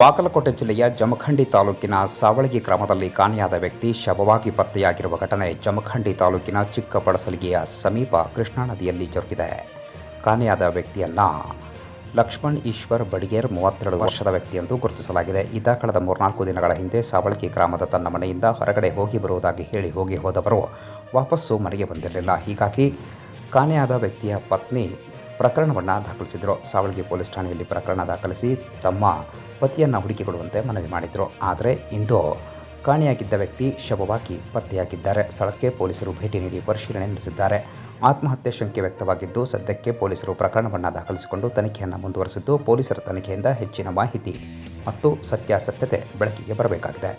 ಬಾಗಲಕೋಟೆ ಜಿಲ್ಲೆಯ ಜಮಖಂಡಿ ತಾಲೂಕಿನ ಸಾವಳಗಿ ಗ್ರಾಮದಲ್ಲಿ ಕಾಣೆಯಾದ ವ್ಯಕ್ತಿ ಶವವಾಗಿ ಪತ್ತೆಯಾಗಿರುವ ಘಟನೆ ಜಮಖಂಡಿ ತಾಲೂಕಿನ ಚಿಕ್ಕಬಳಸಲಿಗೆಯ ಸಮೀಪ ಕೃಷ್ಣಾ ನದಿಯಲ್ಲಿ ಜರುಗಿದೆ. ಕಾಣೆಯಾದ ವ್ಯಕ್ತಿಯನ್ನ ಲಕ್ಷ್ಮಣ್ ಈಶ್ವರ್ ಬಡಿಗೇರ್ ಮೂವತ್ತೆರಡು ವರ್ಷದ ವ್ಯಕ್ತಿ ಎಂದು ಗುರುತಿಸಲಾಗಿದೆ. ಇದ ಕಳೆದ ಮೂರ್ನಾಲ್ಕು ದಿನಗಳ ಹಿಂದೆ ಸಾವಳಗಿ ಗ್ರಾಮದ ತನ್ನ ಮನೆಯಿಂದ ಹೊರಗಡೆ ಹೋಗಿ ಬರುವುದಾಗಿ ಹೇಳಿ ಹೋಗಿ ಹೋದವರು ವಾಪಸ್ಸು ಮನೆಗೆ ಬಂದಿರಲಿಲ್ಲ. ಹೀಗಾಗಿ ಕಾಣೆಯಾದ ವ್ಯಕ್ತಿಯ ಪತ್ನಿ ಪ್ರಕರಣವನ್ನು ದಾಖಲಿಸಿದರು. ಸಾವಳಗಿ ಪೊಲೀಸ್ ಠಾಣೆಯಲ್ಲಿ ಪ್ರಕರಣ ದಾಖಲಿಸಿ ತಮ್ಮ ಪತಿಯನ್ನು ಹುಡುಕಿಕೊಡುವಂತೆ ಮನವಿ ಮಾಡಿದರು. ಆದರೆ ಇಂದು ಕಾಣೆಯಾಗಿದ್ದ ವ್ಯಕ್ತಿ ಶವವಾಗಿ ಪತ್ತೆಯಾಗಿದ್ದಾರೆ. ಸ್ಥಳಕ್ಕೆ ಪೊಲೀಸರು ಭೇಟಿ ನೀಡಿ ಪರಿಶೀಲನೆ ನಡೆಸಿದ್ದಾರೆ. ಆತ್ಮಹತ್ಯೆ ಶಂಕೆ ವ್ಯಕ್ತವಾಗಿದ್ದು, ಸದ್ಯಕ್ಕೆ ಪೊಲೀಸರು ಪ್ರಕರಣವನ್ನು ದಾಖಲಿಸಿಕೊಂಡು ತನಿಖೆಯನ್ನು ಮುಂದುವರೆಸಿದ್ದು, ಪೊಲೀಸರ ತನಿಖೆಯಿಂದ ಹೆಚ್ಚಿನ ಮಾಹಿತಿ ಮತ್ತು ಸತ್ಯಾಸತ್ಯತೆ ಬೆಳಕಿಗೆ ಬರಬೇಕಾಗಿದೆ.